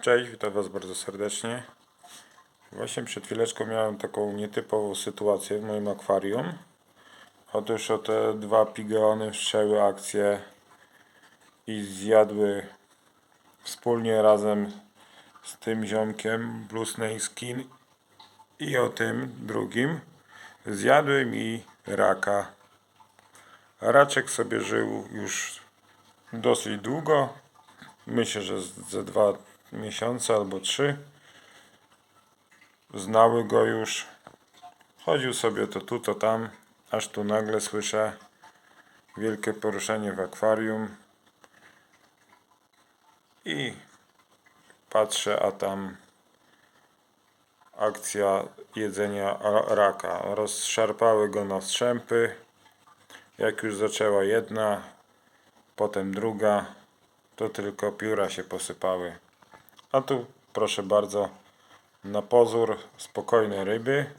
Cześć, witam Was bardzo serdecznie. Właśnie przed chwileczką miałem taką nietypową sytuację w moim akwarium. Otóż o te dwa pigeony wszczęły akcję i zjadły wspólnie razem z tym ziomkiem Blue Snake Skin i o tym drugim zjadły mi raka. Raczek sobie żył już dosyć długo. Myślę, że z- ze dwa miesiące albo trzy. Znały go już. Chodził sobie to tu, to tam, aż tu nagle słyszę wielkie poruszenie w akwarium. I patrzę, a tam akcja jedzenia raka. Rozszarpały go na strzępy. Jak już zaczęła jedna, potem druga, to tylko pióra się posypały. A tu proszę bardzo, na pozór spokojne ryby.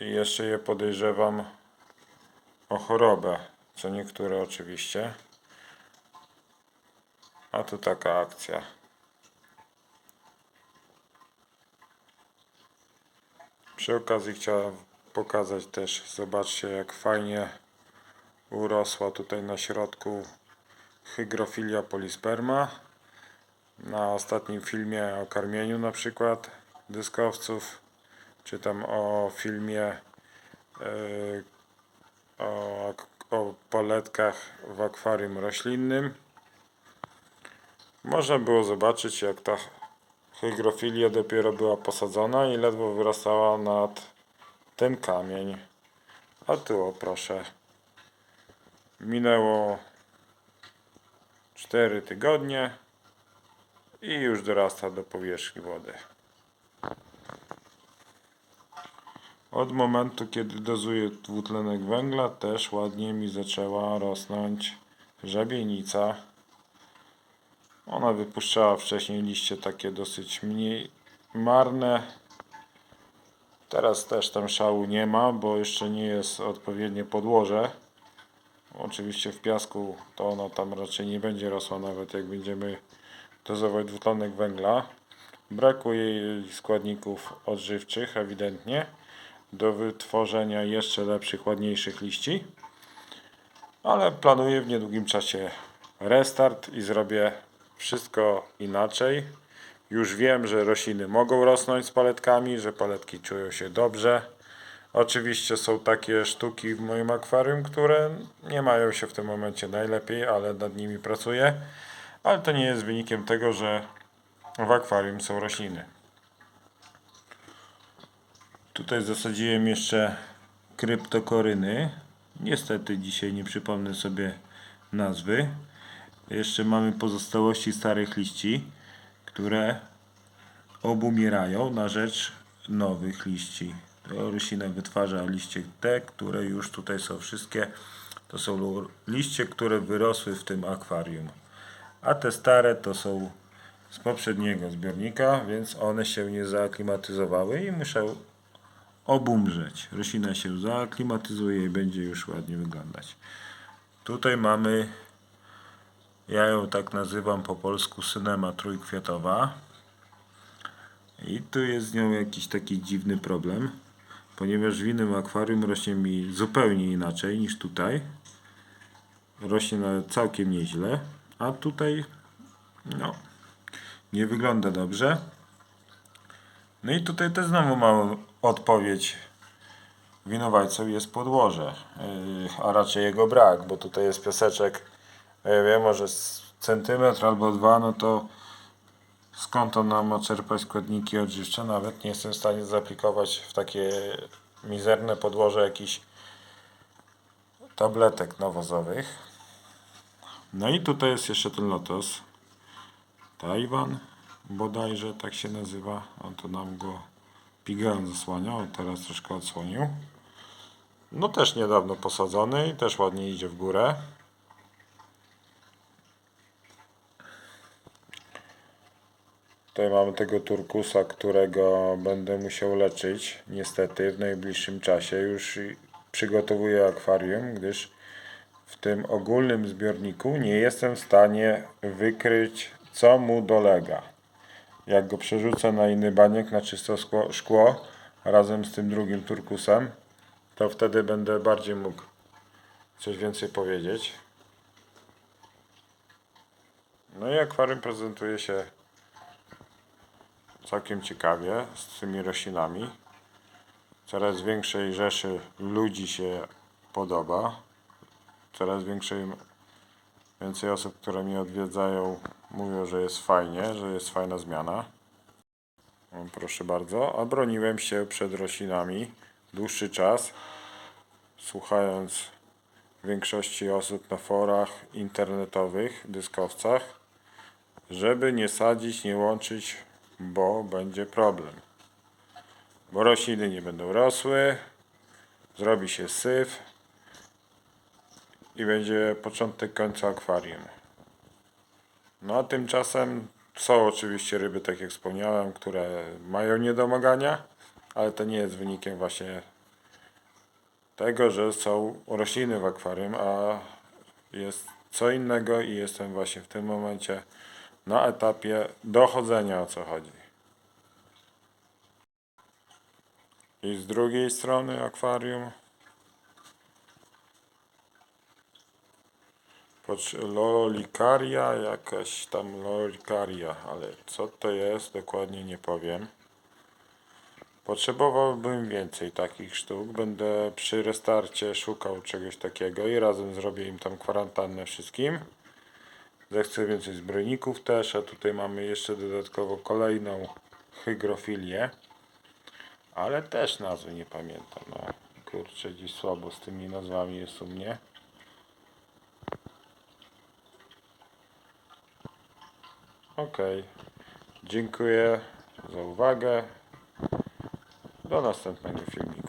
I jeszcze je podejrzewam o chorobę, co niektóre oczywiście. A tu taka akcja. Przy okazji chciałem pokazać też, zobaczcie jak fajnie urosła tutaj na środku hygrofilia polisperma. Na ostatnim filmie o karmieniu na przykład dyskowców, czy tam o filmie yy, o, o poletkach w akwarium roślinnym. Można było zobaczyć jak ta hygrofilia dopiero była posadzona i ledwo wyrastała nad ten kamień. A tu o proszę. Minęło 4 tygodnie i już dorasta do powierzchni wody. Od momentu, kiedy dozuję dwutlenek węgla, też ładnie mi zaczęła rosnąć żabienica. Ona wypuszczała wcześniej liście takie dosyć mniej marne. Teraz też tam szału nie ma, bo jeszcze nie jest odpowiednie podłoże. Oczywiście w piasku to ona tam raczej nie będzie rosła, nawet jak będziemy dozować dwutlenek węgla. Brakuje jej składników odżywczych ewidentnie do wytworzenia jeszcze lepszych, ładniejszych liści. Ale planuję w niedługim czasie restart i zrobię wszystko inaczej. Już wiem, że rośliny mogą rosnąć z paletkami, że paletki czują się dobrze. Oczywiście są takie sztuki w moim akwarium, które nie mają się w tym momencie najlepiej, ale nad nimi pracuję. Ale to nie jest wynikiem tego, że w akwarium są rośliny. Tutaj zasadziłem jeszcze kryptokoryny. Niestety dzisiaj nie przypomnę sobie nazwy. Jeszcze mamy pozostałości starych liści, które obumierają na rzecz nowych liści. To roślina wytwarza liście te, które już tutaj są wszystkie. To są liście, które wyrosły w tym akwarium. A te stare to są z poprzedniego zbiornika, więc one się nie zaaklimatyzowały i muszę obumrzeć. Roślina się zaaklimatyzuje i będzie już ładnie wyglądać. Tutaj mamy, ja ją tak nazywam po polsku synema trójkwiatowa. I tu jest z nią jakiś taki dziwny problem, ponieważ w innym akwarium rośnie mi zupełnie inaczej niż tutaj. Rośnie nawet całkiem nieźle, a tutaj no, nie wygląda dobrze. No i tutaj też znowu mam odpowiedź. Winowajcą jest podłoże, yy, a raczej jego brak, bo tutaj jest piaseczek, wiem, może centymetr albo dwa, no to skąd on nam czerpać składniki odżywcze? Nawet nie jestem w stanie zaaplikować w takie mizerne podłoże jakichś tabletek nawozowych. No i tutaj jest jeszcze ten lotos. Tajwan bodajże tak się nazywa. On to nam go pigeon zasłaniał, teraz troszkę odsłonił. No też niedawno posadzony i też ładnie idzie w górę. Tutaj mamy tego turkusa, którego będę musiał leczyć niestety w najbliższym czasie. Już przygotowuję akwarium, gdyż w tym ogólnym zbiorniku nie jestem w stanie wykryć co mu dolega. Jak go przerzucę na inny baniek, na czyste szkło, szkło razem z tym drugim turkusem, to wtedy będę bardziej mógł coś więcej powiedzieć. No i akwarium prezentuje się całkiem ciekawie z tymi roślinami. Coraz większej rzeszy ludzi się podoba. Coraz większej, więcej osób, które mnie odwiedzają, mówią, że jest fajnie, że jest fajna zmiana. Proszę bardzo, a broniłem się przed roślinami dłuższy czas, słuchając większości osób na forach internetowych, dyskowcach, żeby nie sadzić, nie łączyć, bo będzie problem. Bo rośliny nie będą rosły, zrobi się syf i będzie początek końca akwarium. No a tymczasem są oczywiście ryby, tak jak wspomniałem, które mają niedomagania, ale to nie jest wynikiem właśnie tego, że są rośliny w akwarium, a jest co innego i jestem właśnie w tym momencie na etapie dochodzenia o co chodzi. I z drugiej strony akwarium Lolikaria, jakaś tam lolikaria, ale co to jest dokładnie nie powiem. Potrzebowałbym więcej takich sztuk. Będę przy restarcie szukał czegoś takiego i razem zrobię im tam kwarantannę wszystkim. Zechcę więcej zbrojników też, a tutaj mamy jeszcze dodatkowo kolejną hygrofilię. Ale też nazwy nie pamiętam. No, kurczę, dziś słabo z tymi nazwami jest u mnie. Okej. Dziękuję za uwagę. Do następnego filmiku.